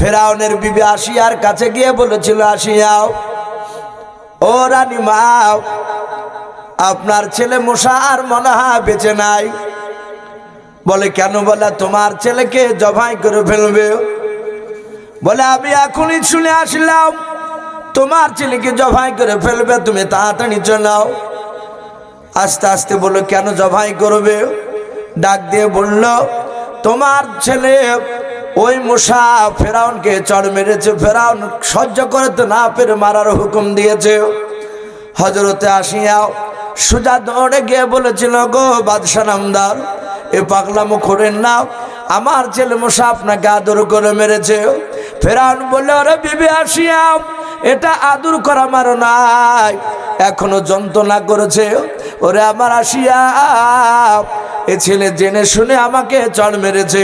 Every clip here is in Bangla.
ফেরাউনের বিবি আসিয়ার কাছে গিয়ে বলেছিল, আসিয়াও, ও রানী মাও আপনার ছেলে মশা আর মনে হয় বেঁচে নাই। বলে, কেন বলে, তোমার ছেলেকে জবাই করে ফেলবে? বলে, আমি এখনই শুনে আসলাম, তোমার ছেলেকে জবাই করে ফেলবে, তুমি তাড়াতাড়ি চলাও আস্তে আস্তে বলল, কেন জবাই করবে? ডাক দিয়ে বলল, তোমার ছেলে ওই মুসা ফেরাউনকে চড় মেরেছে। ফেরাউন সহ্য করতে না পেরে মারার হুকুম দিয়েছে। হজরতে আসিয়াও সুজা দৌড়ে গিয়ে বলেছিল, গো বাদশাহ নামদার, এ পাগলামো করেন না। আমার ছেলে মশা আপনাকে আদর করে মেরেছে। ফেরাউন বললে ওরে বিবি আসিয়া এটা আদর করা মারো নাই। এখনও যন্ত্রণা করেছে। ওরে আমার আসিয়া, এ ছেলে জেনে শুনে আমাকে চড় মেরেছে।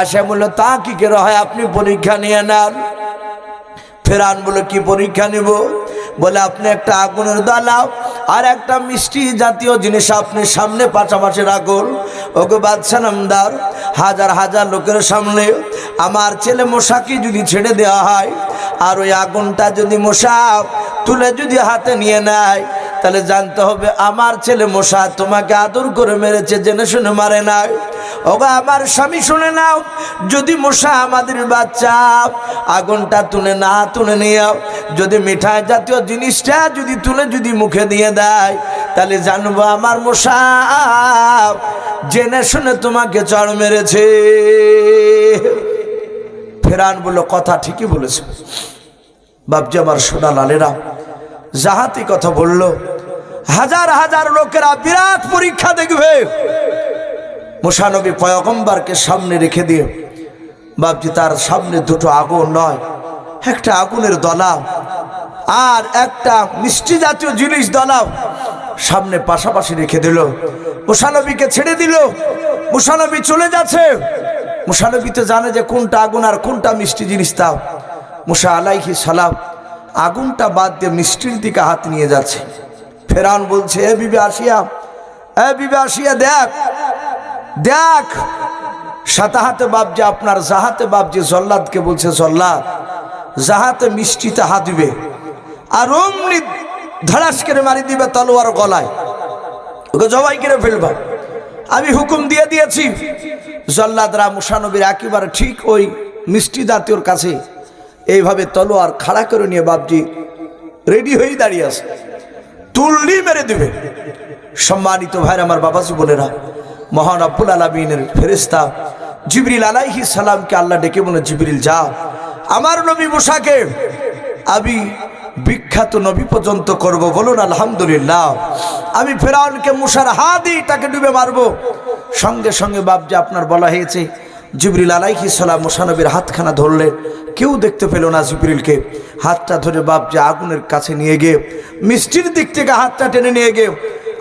আশা বলল তা কি কেরো হয়, আপনি পরীক্ষা নিয়ে নেন। ফেরান বলে, কি পরীক্ষা নিব? বলে, আপনি একটা আগুনের দালাও আর একটা মিষ্টি জাতীয় জিনিস আপনি সামনে পাশাপাশি রাখুন। ওকে বাদশা নামদার, হাজার হাজার লোকের সামনে আমার ছেলে মশাকে যদি ছেড়ে দেওয়া হয় আর ওই আগুনটা যদি মশা তুলে যদি হাতে নিয়ে নেয়, তাহলে জানতে হবে আমার ছেলে মশা তোমাকে আদর করে মেরেছে, জেনে শুনে মারে নাই। ওগা আমার স্বামী, শুনে নাও, যদি মশা আমাদের বাচ্চা, আগুনটা তুলে না তুলে নিয়ে, যদি মিঠাই জাতীয় জিনিসটা যদি তুলে যদি মুখে দিয়ে দেয়, তাহলে জানব আমার মশা, জেনে শুনে তোমাকে চড় মেরেছে। ফেরান বলল, কথা ঠিকই বলেছে। বাবজি আমার সোনা লালেরা জাহাতি কথা বলল, হাজার হাজার লোকেরা বিরাট পরীক্ষা দেখবে। মুসানবী পয়গম্বরকে সামনে রেখে দিয়ে বাবজি তার সামনে দুটো আগুন নয়, একটা আগুনের দলা আর একটা মিষ্টি জাতীয় জিনিস দলাও সামনে পাশাপাশি রেখে দিল। মুসানবীকে ছেড়ে দিল। মুসানবী চলে যাচ্ছে। মুসানবী তো জানে যে কোনটা আগুন আর কোনটা মিষ্টি জিনিস তাও। মুসা আলাইহি সালাম আগুনটা বাদ দিয়ে মিষ্টির দিকে হাত নিয়ে যাচ্ছে। ফেরান বলছে, এ বিবে আসিয়া এ বিবে আসিয়া দেখ দেখ, সাতাহাতে বাপজি আপনার জাহাতে বাপজি জল্লাদকে বলছে, জল্লাদ জাহাতে মিষ্টিতে হাত দিবে। আর অমনি ধড়াস করে মারি দিবে তলোয়ার গলায়। ওকে জবাই করে ফেলবা। আমি হুকুম দিয়ে দিয়েছি জল্লাদরা মুসানবীর একেবারে ঠিক ওই মিষ্টি জাতীয়র কাছে এইভাবে তলোয়ার খাড়া করে নিয়ে বাপজি রেডি হয়েই দাঁড়িয়ে আছে। তুললি মেরে দেবে। সম্মানিত ভাইর, আমার বাবাজি বোনেরা, মহান আব্বুল আলমিনের ফেরিস্তা জিবরিল আলাইহি সালামকে আল্লাহ ডেকে বলে, জিবরিল, যা। আমার নবী মুসাকে আমি বিখ্যাত নবী পর্যন্ত করব বলুন, আলহামদুলিল্লাহ। আমি ফেরাউনকে মুসার হাতই তাকে ডুবে মারবো। সঙ্গে সঙ্গে বাবজি আপনার বলা হয়েছে, জিবরিল আলাইহি সালাম মুসানবীর হাতখানা ধরলে কেউ দেখতে পেল না জিবরিলকে। হাতটা ধরে বাবজি আগুনের কাছে নিয়ে গিয়ে, মিষ্টির দিক থেকে হাতটা টেনে নিয়ে গিয়ে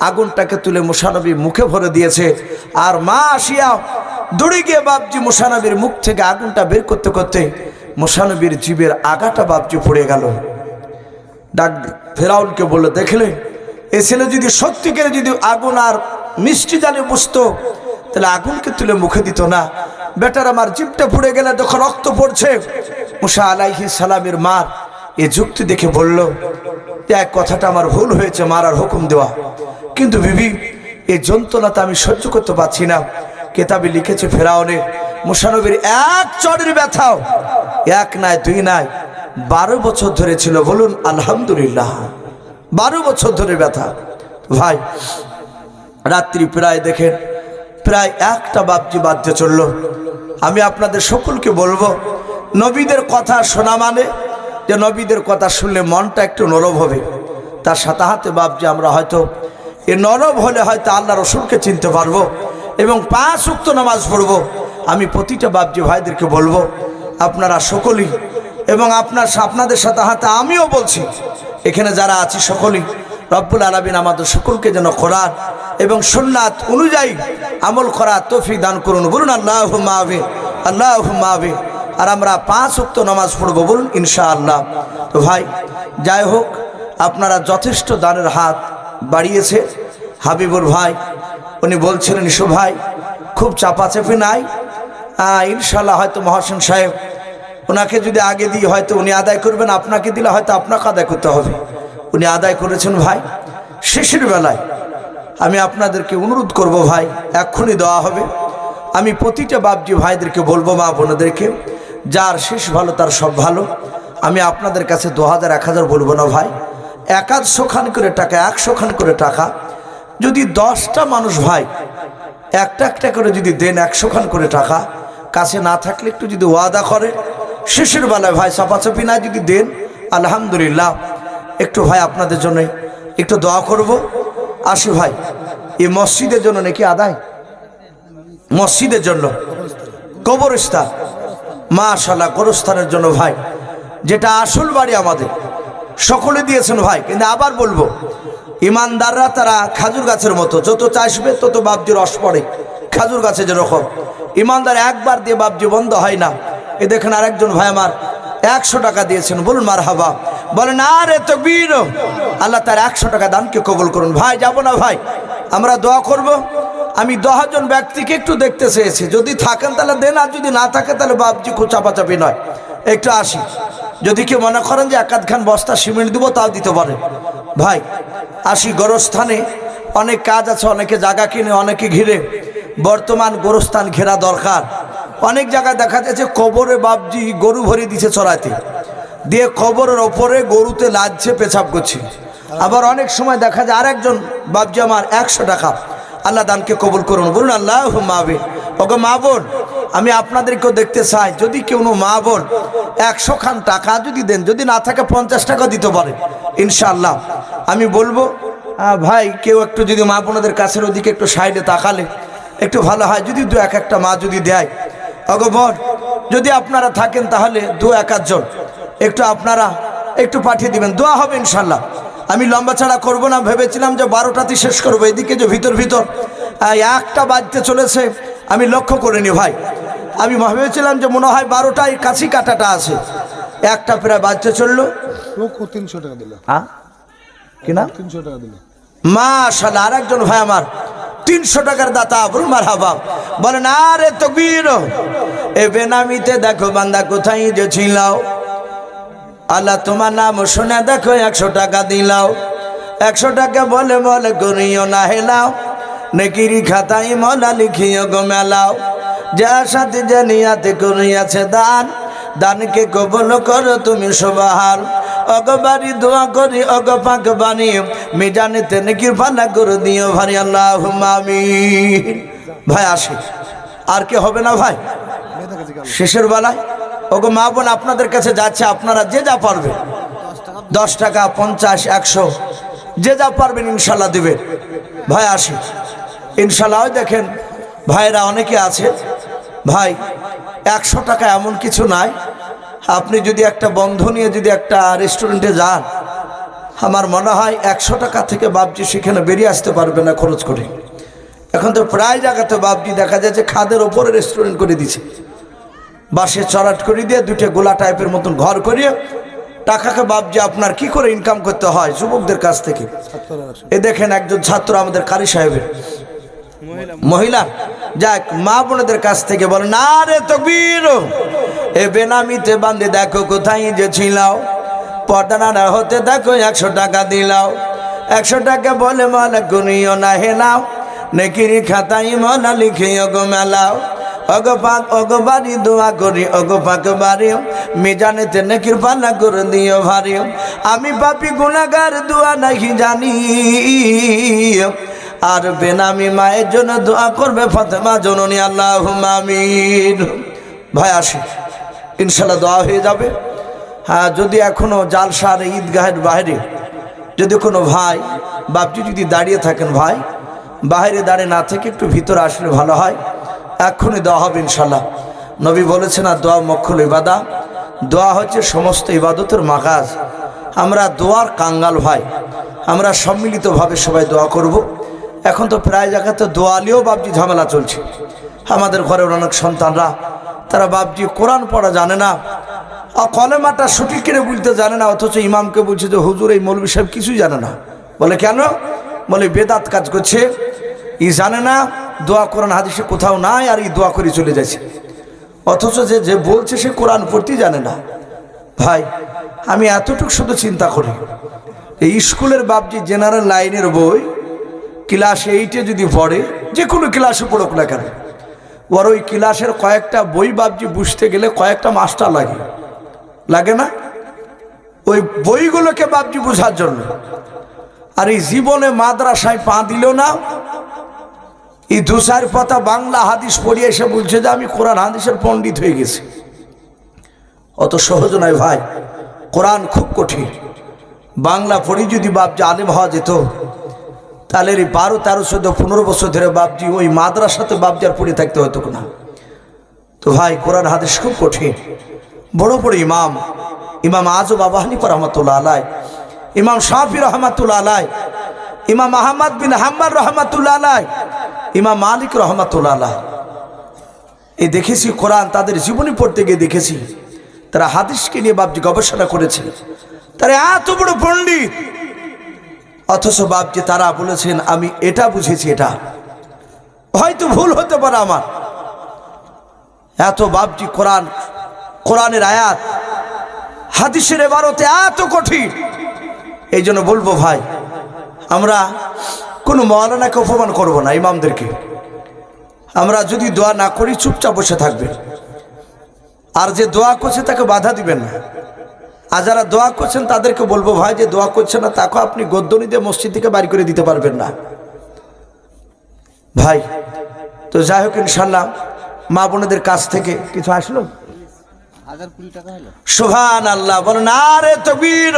আগুনটাকে তুলে মুসানবী মুখে ভরে দিয়েছে। আর মা আসিয়া দৌড়ে গিয়ে বাবজি মুসানবীর মুখ থেকে আগুনটা বের করতে করতে মুসানবীর জীবের আগাটা বাবজি পড়ে গেল। ডাক ফেরাউনকে বলল, দেখলে, এ ছেলে যদি সত্যিকারে যদি আগুন আর মিষ্টি জানে বুঝতো তাহলে আগুনকে তুলে মুখে দিত না। বেটার আমার জিপটা পুড়ে গেলে যখন রক্ত পড়ছে, মুসা আলাইহি সালামের মার এ যুক্তি দেখে বলল এক কথাটা আমার ভুল হয়েছে মারার হুকুম দেওয়া। কিন্তু বিবি এই যন্ত্রণাটা আমি সহ্য করতে পারছি না। কেতাবে লিখেছে ফেরাউনে মুসানবীর এক চড়ের ব্যথাও, এক নাই, দুই নাই, বারো বছর ধরে ছিল। বলুন, আলহামদুলিল্লাহ, বারো বছর ধরে ব্যথা। ভাই, রাত্রি প্রায় দেখেন প্রায় একটা বাপজি বাদ্য চলল। আমি আপনাদের সকলকে বলব, নবীদের কথা শোনা মানে যে নবীদের কথা শুনলে মনটা একটু নরম হবে। তার সাথে হাতে বাপজি, আমরা হয়তো এ নরম হলে হয়তো আল্লাহ রসুলকে চিনতে পারব এবং পাঁচ উক্ত নামাজ পড়ব। আমি প্রতিটা বাপজি ভাইদেরকে বলব, আপনারা সকলেই এবং আপনার আপনাদের সাথে হাতে আমিও বলছি, এখানে যারা আছি সকলেই রব্বুল আলমিন আমাদের সকলকে যেন কোরআন এবং সুন্নাত অনুযায়ী আমল করা তফি দান করুন। বলুন আল্লাহ মাহবে আল্লাহ মাহবে আর আমরা পাঁচ উক্ত নামাজ পড়ব, বলুন ইনশা আল্লাহ তো ভাই, যাই হোক, আপনারা যথেষ্ট দানের হাত বাড়িয়েছে। হাবিবুর ভাই, উনি বলছিলেন, ইসু ভাই, খুব চাপাচাপি নাই? ইনশাল্লাহ হয়তো মহাসেন সাহেব, ওনাকে যদি আগে দিই হয়তো উনি আদায় করবেন, আপনাকে দিলে হয়তো আপনাকে আদায় করতে হবে। উনি আদায় করেছেন ভাই। শেষের বেলায় আমি আপনাদেরকে অনুরোধ করব ভাই, এক্ষুনি দেওয়া হবে। আমি প্রতিটা বাপজি ভাইদেরকে বলব মা বোনদেরকে, যার শেষ ভালো তার সব ভালো। আমি আপনাদের কাছে দু হাজার, এক হাজার বলব না ভাই। একাদশো খান করে টাকা, একশো খান করে টাকা। যদি দশটা মানুষ ভাই, একটা একটা করে যদি দেন একশো খান করে টাকা, কাছে না থাকলে একটু যদি ওয়াদা করে। শেষের বেলায় ভাই, চাপাচাপি না যদি দেন, আলহামদুলিল্লাহ। একটু ভাই আপনাদের জন্য একটু দোয়া করব। আসি ভাই, এই মসজিদের জন্য নাকি আদায়? মসজিদের জন্য। কবরস্থান। মাশাল্লাহ কবরস্থানের জন্য ভাই। যেটা আসল বাড়ি আমাদের। সকলে দিয়েছেন ভাই, কিন্তু আবার বলব, ইমানদাররা তারা খাজুর গাছের মতো, যত চাষবে তত বাবজি রস পড়ে। খাজুর গাছে যেরকম। ইমানদার একবার দিয়ে বাবজি বন্ধ হয় না। এ দেখেন আরেকজন ভাই আমার একশো টাকা দিয়েছেন, বলুন মার হাবা বলেন, আরে তো বীর আল্লাহ তার একশো টাকা দানকে কবল করুন। ভাই, যাব না ভাই, আমরা দোয়া করব। আমি দশজন ব্যক্তিকে একটু দেখতে চেয়েছি। যদি থাকেন তাহলে দেন, আর যদি না থাকে তাহলে বাবজি খুব চাপাচাপি নয়। একটু আসি। যদি কেউ মনে করেন যে একাধ খান বস্তা সিমেন্ট দিব, তাও দিতে পারে। ভাই, আসি গোরস্থানে। অনেক কাজ আছে, অনেকে জায়গা কিনে, অনেকে ঘিরে। বর্তমান গোরস্থান ঘেরা দরকার। অনেক জায়গায় দেখা যাচ্ছে কবরে বাবজি গরু ভরে দিছে চড়াইতে দিয়ে কবরের ওপরে গরুতে লাজছে পেছাব করছে। আবার অনেক সময় দেখা যায় আরেকজন বাবজি আমার একশো টাকা। আল্লাহ দানকে কবুল করুন। বলুন আল্লাহ মাবে ওকে মা বোন, আমি আপনাদেরকেও দেখতে চাই, যদি কেউ মা বোন একশো খান টাকা যদি দেন, যদি না থাকে পঞ্চাশ টাকা দিতে পারে, ইনশাআল্লাহ। আমি বলব ভাই, কেউ একটু যদি মা বোনদের কাছের ওদিকে একটু সাইডে তাকালে, একটু ভালো হয়, যদি দু এক একটা মা যদি দেয়। অগ অগবর যদি আপনারা থাকেন তাহলে দু এক আধজন একটু আপনারা একটু পাঠিয়ে দিবেন। দোয়া হবে ইনশাল্লাহ আমি লম্বা ছাড়া করব না ভেবেছিলাম যে বারোটাতে শেষ করব। এদিকে যে ভিতর ভিতর একটা বাজতে চলেছে আমি লক্ষ্য করিনি ভাই। আমি ভেবেছিলাম যে মনে হয় বারোটায় কাছি কাটাটা আছে। একটা প্রায় বাজতে চলল। তিনশো টাকা দিল। হ্যাঁ? কিনা তিনশো টাকা দিল। মাশাল আর একজন ভাই আমার। তিনশো টাকার দাতা বলুন মার হাবা বলেন আরে তো বীর এ বেনামিতে দেখো বান্দা কোথায় যে ছিলাও। আল্লাহ তোমার নাম শুনে দেখো, একশো টাকা দিলাও। একশো টাকা বলে বলে করিও না হেলাও নেকিরি খাতাই মলা লিখিও গো মেলাও। যা সাথে জানিয়াতে করিয়াছে দান, দানকে কবল করো তুমি সবাহার অগবারি দোয়া করি, অগ পাক বাণী, মিজানেতে নাকি ফালা করে দিও ভারি আল্লাহ মামিন ভাই আসে। আর কে হবে না ভাই? শেষের বেলায় ওগো মা বোন, আপনাদের কাছে যাচ্ছে আপনারা যে যা পারবে। দশ টাকা, পঞ্চাশ, একশো, যে যা পারবেন ইনশাল্লাহ দেবেন ভাই আসি ইনশাল্লাহ দেখেন ভাইরা অনেকে আছে। ভাই, একশো টাকা এমন কিছু নাই। আপনি যদি একটা বন্ধ নিয়ে যদি একটা রেস্টুরেন্টে যান, আমার মনে হয় একশো টাকা থেকে বাবজি সেখানে বেরিয়ে আসতে পারবে না খরচ করে। এখন তো প্রায় জায়গাতে বাবজি দেখা যাচ্ছে খাদের ওপরে রেস্টুরেন্ট করে দিছে। বাসে চড়াট করে দিয়ে দুইটা গোলা টাইপের মতন ঘর করিয়ে টাকাকে বাবজি আপনার কি করে ইনকাম করতে হয় যুবকদের কাছ থেকে? এ দেখেন একজন ছাত্র আমাদের কারি সাহেবের। মহিলা। যাক, মা বোনদের কাছ থেকে বলে, না রে তকবীর, এ বেনামিতে বান্ধে দেখো কোথায় যে ছিলাও। পটানা হতে দেখো একশো টাকা দিলাও। একশো টাকা বলে মনে করিও না হেলাও নেকিরি খাতাই মনা লিখিও গো মেলাও। অগ পাক অগ বাড়ি দোয়া করি অগ পাক বাড়ি মিজানেতে নেকির পাল্লা করে দিও ভারি আমি পাপি গুণাগার দোয়া নাকি জানি। আর বেনামি মায়ের জন্য দোয়া করবে ফাতেমা জননী আল্লাহ আমিন। ভাই, আসি। ইনশাল্লাহ দোয়া হয়ে যাবে। হ্যাঁ যদি এখনও জালসার ঈদগাহের বাইরে যদি কোনো ভাই বাপটি যদি দাঁড়িয়ে থাকেন ভাই, বাইরে দাঁড়িয়ে না থেকে একটু ভিতরে আসলে ভালো হয়। এক্ষুনি দেওয়া হবে ইনশাল্লাহ নবী বলেছেন, আর দোয়া মক্ষল ইবাদা। দোয়া হচ্ছে সমস্ত ইবাদতের মাগাজ। আমরা দোয়ার কাঙ্গাল ভাই। আমরা সম্মিলিতভাবে সবাই দোয়া করব। এখন তো প্রায় জায়গাতে দোয়ালিও বাবজি ঝামেলা চলছে। আমাদের ঘরের অনেক সন্তানরা, তারা বাবজি কোরআন পড়া জানে না, আর কলেমাটা সঠিক করে বলতে জানে না, অথচ ইমামকে বলছে যে, হুজুর, এই মৌলবী সাহেব কিছুই জানে না। বলে, কেন? বলে, বেদাত কাজ করছে, ই জানে না দোয়া কোরআন হাদিসে কোথাও নাই আর এই দোয়া করে চলে যাচ্ছে। অথচ যে যে বলছে সে কোরআন পড়তেই জানে না। ভাই, আমি এতটুকু শুধু চিন্তা করি, এই স্কুলের বাপজি জেনারেল লাইনের বই ক্লাস এইটে যদি পড়ে, যে কোনো ক্লাসে পড়ুক না কেন, ওর ওই ক্লাসের কয়েকটা বই বাপজি বুঝতে গেলে কয়েকটা মাস্টার লাগে। লাগে না? ওই বইগুলোকে বাপজি বোঝার জন্য। আর এই জীবনে মাদ্রাসায় পা দিল না এই দুসার পাতা বাংলা হাদিস পড়িয়ে এসে বলছে যে আমি কোরআন হাদিসের পণ্ডিত হয়ে গেছি। অত সহজ নয় ভাই, কোরআন খুব কঠিন। বাংলা পড়ি যদি বাপজি আলেম হওয়া যেত, তাহলে এই বারো তেরো চোদ্দ পনেরো বছর ধরে বাপজি ওই মাদ্রাসাতে বাপজি আর পড়ে থাকতে হতো না। তো ভাই, কোরআন হাদিস খুব কঠিন। বড় বড় ইমাম ইমাম আজব আবু হানিফা রহমতুল্লাহ আলাই ইমাম শাহি রহমতুল্লাহ আলাই ইমাম আহমদ বিন হাম্মার রহমতুল্লাহ আলাই ইমাম মালিক রহমতুল্লাহ এই দেখেছি কোরআন, তাদের জীবনী পড়তে গিয়ে দেখেছি। তারা হাদিসকে নিয়ে বাপজি গবেষণা করেছে। তারা এত বড় পণ্ডিত। অথচ বাপজি তারা বলেছেন, আমি এটা বুঝেছি, এটা। হয়তো ভুল হতে পারে আমার। এত বাপজি কোরআন, কোরআনের আয়াত, হাদিসের এবারতে এত কঠিন। এই জন্য বলব ভাই আমরা কোনো মৌলানাকে অপমান করব না, ইমামদেরকে। আমরা যদি দোয়া না করি, চুপচাপ বসে থাকবেন আর যে দোয়া করছে, তাকে বাধা দিবেন না। আর যারা দোয়া করছেন, তাদেরকে বলব, ভাই, যে দোয়া করছে না, তাকে আপনি গদ্দনি দিয়ে মসজিদ থেকে বাড়ি করে দিতে পারবেন না। ভাই, তো যাই হোক ইনশাল্লাহ মা বোনেদের কাছ থেকে কিছু আসলো? সুহান আল্লাহ বলুন, আরে তকবীর,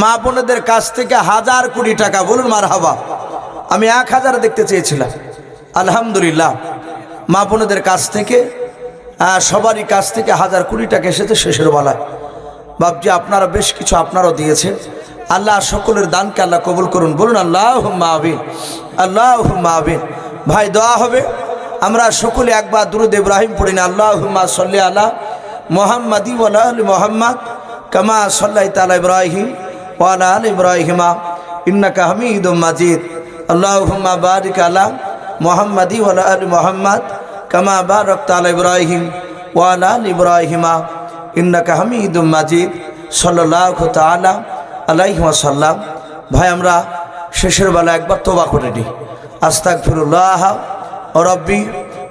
মা বোনেদের কাছ থেকে হাজার কোটি টাকা, বলুন মার হাবা আমি এক হাজার দেখতে চেয়েছিলাম। আলহামদুলিল্লাহ, মা বোনেদের কাছ থেকে সবারই কাছ থেকে হাজার কোটি টাকা এসেছে শেষের বেলায়। বাবজি আপনারা বেশ কিছু আপনারাও দিয়েছেন। আল্লাহ সকলের দানকে আল্লাহ কবুল করুন। বলুন আল্লাহ আবিন আল্লাহ আবিন ভাই, দোয়া হবে। আমরা সকলে একবার দুরুদ ইব্রাহিম পড়ি না। আল্লাহ সাল্লি আল্লাহ মোহাম্মদি ওয়ালা মোহাম্মদ, কামা সাল্লাহ তালা ইব্রাহিম ওয়ালা আল ইব্রাহিমা, ইন্নাকা হামিদ মাজিদ। আল্লাহুম্মা বারিক আলা মোহাম্মদি ওয়ালা মোহাম্মদ, কামা বারক তালা ইব্রাহিম ওয়ালা আল ইব্রাহিমা, ইন্নাকা হামিদ মাজিদ। সাল্লাহ তালা আলাইহি সাল্লাম ভাই, আমরা শেষের বেলা একবার তোবা করে নিই। আস্তাক ফিরুল্লাহ রব্বি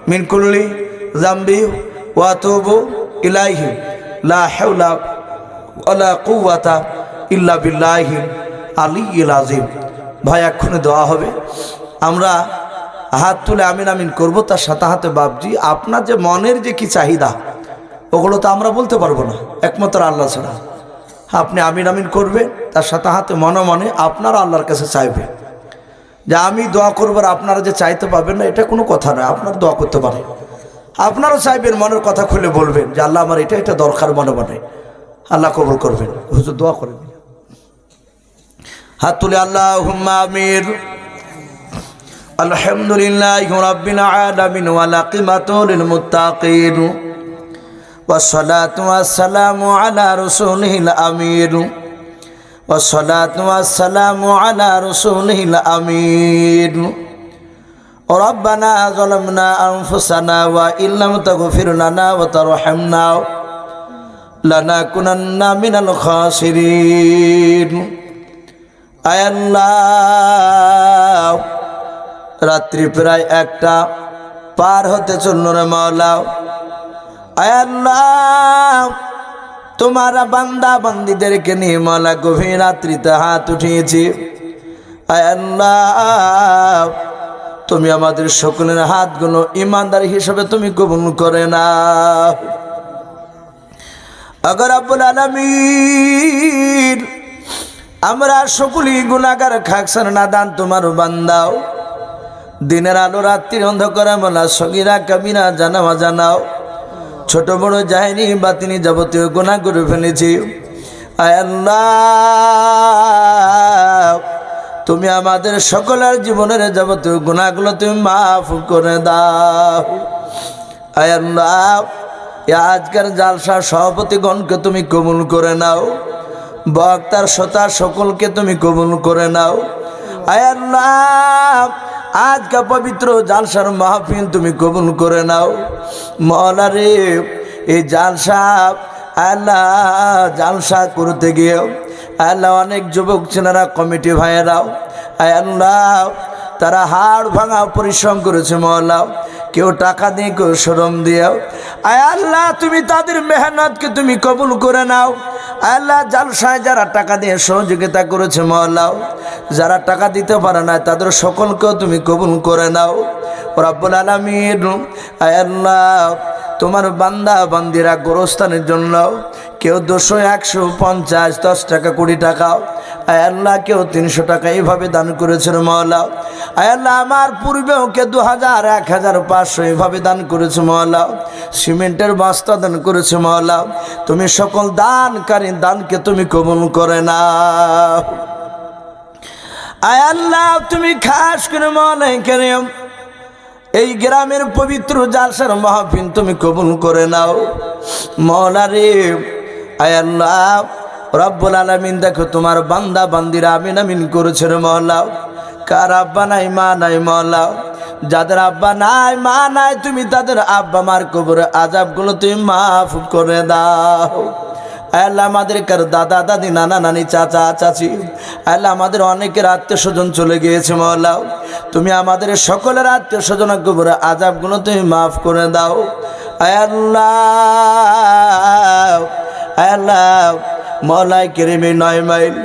মিনকুল্লি জাম্বি ওয়াতুবু ইলাইহি, লা হাওলা ওয়ালা কুওয়াতা ইল্লা বিল্লাহি আলিয়্যিল আযীম। ভাই, এক্ষুনি দেওয়া হবে। আমরা হাত তুলে আমিন আমিন করব, তার সাথে হাতে বাপজি, আপনার যে মনের যে কি চাহিদা, ওগুলো তো আমরা বলতে পারব না, একমাত্র আল্লাহ ছাড়া। আপনি আমিন আমিন করবেন তার সাথে হাতে মনে মনে আপনারা আল্লাহর কাছে চাইবে। যে আমি দোয়া করব আর আপনারা যে চাইতে পারবেন না, এটা কোনো কথা নয়, আপনার দোয়া করতে পারেন। আপনারও চাইবেন মনের কথা খুলে বলবেন যে আল্লাহ আমার এটা এটা দরকার মনে মনে আল্লাহ কবুল করবেন হুজুর দোয়া করেন হাত তুলে আল্লাহ আমির আলহামদুলিল্লাহ রাব্বিল আলামিন ওয়া লাকিমাতুল মুত্তাকিন والصلاة والسلام على رسوله الأمير والصلاة والسلام على رسوله الأمير ربنا ظلمنا أنفسنا وإن لم تغفر لنا وترحمنا لنكونن من الخاسرين আয় আল্লাহ রাত্রি প্রায় একটা পার হতে চলল রে মাওলা আয় আল্লাহ তোমার বান্দা বান্দিদেরকে নিয়ে মালা গভীর রাত্রিতে হাত উঠিয়েছি আয় আল্লাহ তুমি আমাদের সকলের হাতগুলো ইমানদার হিসেবে তুমি কবুল করে না আগর আব্বুল আলমীর আমরা সকলেই গুণাগার খাকসার না দান তোমার বান্দাও। দিনের আলো রাত্রির অন্ধকার মালা সগিরা কাবিরা জানাওয়া জানাও। ছোট বড় যায়নি বা তিনি যাবতীয় গুণা করে ফেলেছি। আয় আল্লাহ! তুমি আমাদের সকলের জীবনের যাবতীয় গুণাগুলো তুমি মাফ করে দাও। আয় আল্লাহ, এ আজকের জালসা সভাপতিগণকে তুমি কবুল করে নাও। বক্তার শ্রোতা সকলকে তুমি কবুল করে নাও। আয় আল্লাহ, আজকে পবিত্র জালসার মাহফিল তুমি কবুল করে নাও। মৌলা রে, এই জালসা, আল্লাহ, জালসা করতে গিয়ে আল্লাহ, অনেক যুবক ছেলেরা, কমিটি ভাইয়েরাও আল্লাহ, তারা হাড় ভাঙা পরিশ্রম করেছে মহল্লা কেউ টাকা দিয়ে, কেউ শ্রম দিয়েও। আয় আল্লাহ, তুমি তাদের মেহনতকে তুমি কবুল করে নাও। আল্লাহ, জালসায় যারা টাকা দিয়ে সহযোগিতা করেছে মহল্লাও, যারা টাকা দিতে পারে না, তাদের সকলকেও তুমি কবুল করে নাও। রব্বুল আলমিন, আয় আল্লাহ তোমার বান্দা বান্দিরা গোরস্থানের জন্য কেউ দুশো, একশো, পঞ্চাশ, দশ টাকা, কুড়ি টাকা। আয় আল্লাহ, কেউ তিনশো টাকা এইভাবে দান করেছিল মহলা আয় আল্লাহ, আমার পূর্বেও কে দু হাজার, এক হাজার, পাঁচশো এইভাবে দান করেছে মহলা সিমেন্টের বস্তা দান করেছে মহলা তুমি সকল দানকারী দানকে তুমি কবল করে না আয় আল্লাহ, তুমি খাস করে মনে কেন এই গ্রামের পবিত্র জালসার মাহফিল তুমি কবুল করে নাও। মৌলা রে, আয় আল্লাহ, রব্বুল আলমিন, দেখো তোমার বান্দা বান্দিরা আমিন আমিন করেছে রে মহলা কার আব্বা নাই, মা নাই মহলা যাদের আব্বা নাই, মা নাই, তুমি তাদের আব্বা মার কবরে আজাবগুলো তুমি মাফ করে দাও। আল্লাহ আমাদের কার দাদা, দাদি, নানা, নানি, চাচা, চাচি, আল্লাহ আমাদের অনেকের আত্মীয় স্বজন চলে গিয়েছে মহল্লা তুমি আমাদের সকলের আত্মীয় স্বজন কবরে আজাবগুলো তুমি মাফ করে দাও। আল্লাহ মলাই কেরেমে নয় মাইল,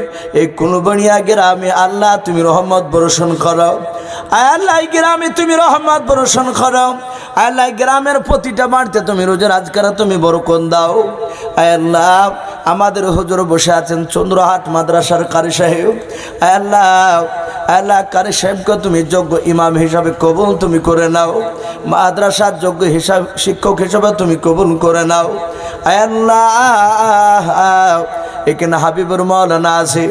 এই কোনো কুলবনিয়া গ্রামে আল্লাহ তুমি রহমত বর্ষণ করো। আল্লাহ গ্রামে তুমি রহমত বর্ষণ করো। আল্লাহ গ্রামের প্রতিটা বাড়িতে তুমি রোজের আজকারা তুমি বরকন দাও। আল্লাহ, আমাদের হুজুর বসে আছেন চন্দ্রহাট মাদ্রাসার কারি সাহেব। আল্লাহ আল্লাহ, কারি সাহেবকে তুমি যোগ্য ইমাম হিসাবে কবুল তুমি করে নাও। মাদ্রাসার যোগ্য হিসাব শিক্ষক হিসাবে তুমি কবুল করে নাও। আল্লাহ এখানে হাবিবুর মৌলানা আছে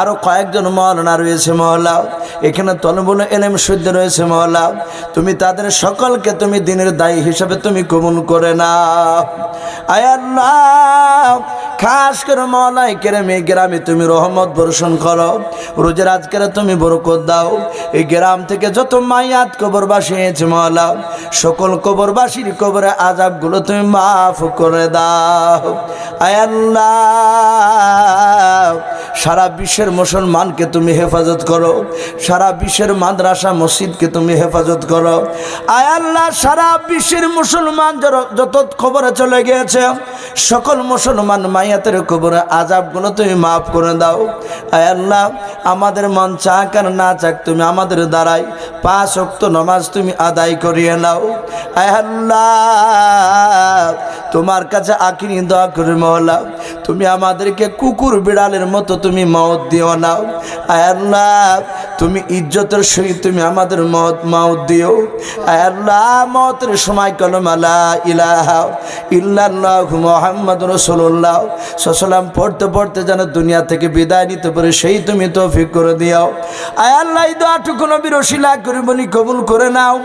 আরও কয়েকজন মৌলানা রয়েছে মহলা এখানে তলবুল এলেম শুদ্ধ রয়েছে মহলা তুমি তাদের সকলকে তুমি দিনের দায়ী হিসাবে তুমি কবুল করে না আয়াল্লাহ খাস করে মহলাই কেরামে গ্রামে তুমি রহমত বর্ষণ করো। রোজের আজকের তুমি বরকত দাও। এই গ্রাম থেকে যত মাইয়াত কবরবাসী হয়েছে মহলা সকল কবরবাসীর কবরে আজাবগুলো তুমি মাফ করে দাও। আয়াল্লাহ সারা বিশ্বের মুসলমানকে তুমি হেফাজত করো। সারা বিশ্বের মাদ্রাসা মসজিদকে তুমি হেফাজত করো। আয়াল্লাহ সারা বিশ্বের মুসলমান যত খবরে চলে গিয়েছে, সকল মুসলমান মাইয়াতের খবরে আজাবগুলো তুমি মাফ করে দাও। আয়াল্লাহ আমাদের মন চাক আর না চাক তুমি আমাদের দ্বারাই পাঁচ অক্ত নমাজ তুমি আদায় করিয়ে নাও। আয়াল্লাহ তোমার কাছে আকিনি দোয়া করে মহলা তুমি আমাদেরকে কুকুর বিড়ালের মতো তুমি মত দিও নাও আয়াল্লাহ তুমি ইজ্জতের সহিত তুমি আমাদের মত মাউত দিও। আয়াল্লাহ মতের সময় কলমালা ইলাহা ইল্লাল্লাহ মোহাম্মদ রসুল্লাহ সসলাম পড়তে পড়তে যেন দুনিয়া থেকে বিদায় নিতে পারে, সেই তুমি তৌফিক করে দিও। আয়াল্লাহ এই দোয়াটুকু নবী রসিলা করে বলি কবুল করে নাও।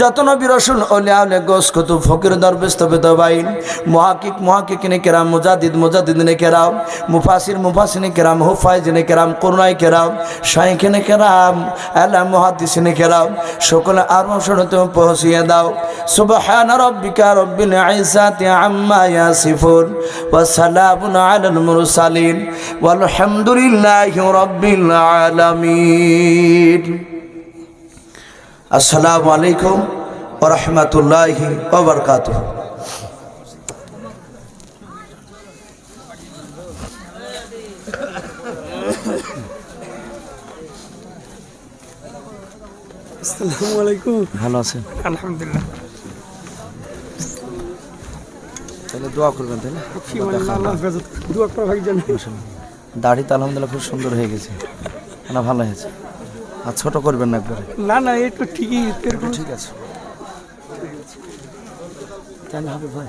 যত নবী রসুল ওলে আলে গোস কত ফকির দরবেশ তবে দবাইন মহাকিক, মহাকিকিনে কেরাম মুজাদিদ মুজাদিদিনে কেরাম, মুফাসির, মুফাসিনে কেরাম হুফাইজিনে কেরাম করুণাই কেরাম, শাইখিনে কেরাম আল্লাহ মুহাদ্দিসিনে কেরাম, সকলে আরও শুনতে পৌঁছিয়ে দাও। সুবহান রব্বিকা রব্বিল ইজ্জাতি আম্মা ইয়াসিফুন ওয়া সালামুন আলাল মুরসালিন ওয়ালহামদুলিল্লাহি রাব্বিল আলামিন। আসসালামু আলাইকুম ওয়া রাহমাতুল্লাহি ওয়া বারাকাতুহু। আসসালামু আলাইকুম। ভালো আছেন? আলহামদুলিল্লাহ। তাহলে দোয়া করবেন মানে আল্লাহ দোয়া করা ভাই জানে দাড়ি তো আলহামদুলিল্লাহ খুব সুন্দর হয়ে গেছে। না ভালো হয়েছে। আর ছোট করবেন না একবারে। না না এই তো ঠিকই ঠিক আছে। তাহলে হবে ভাই।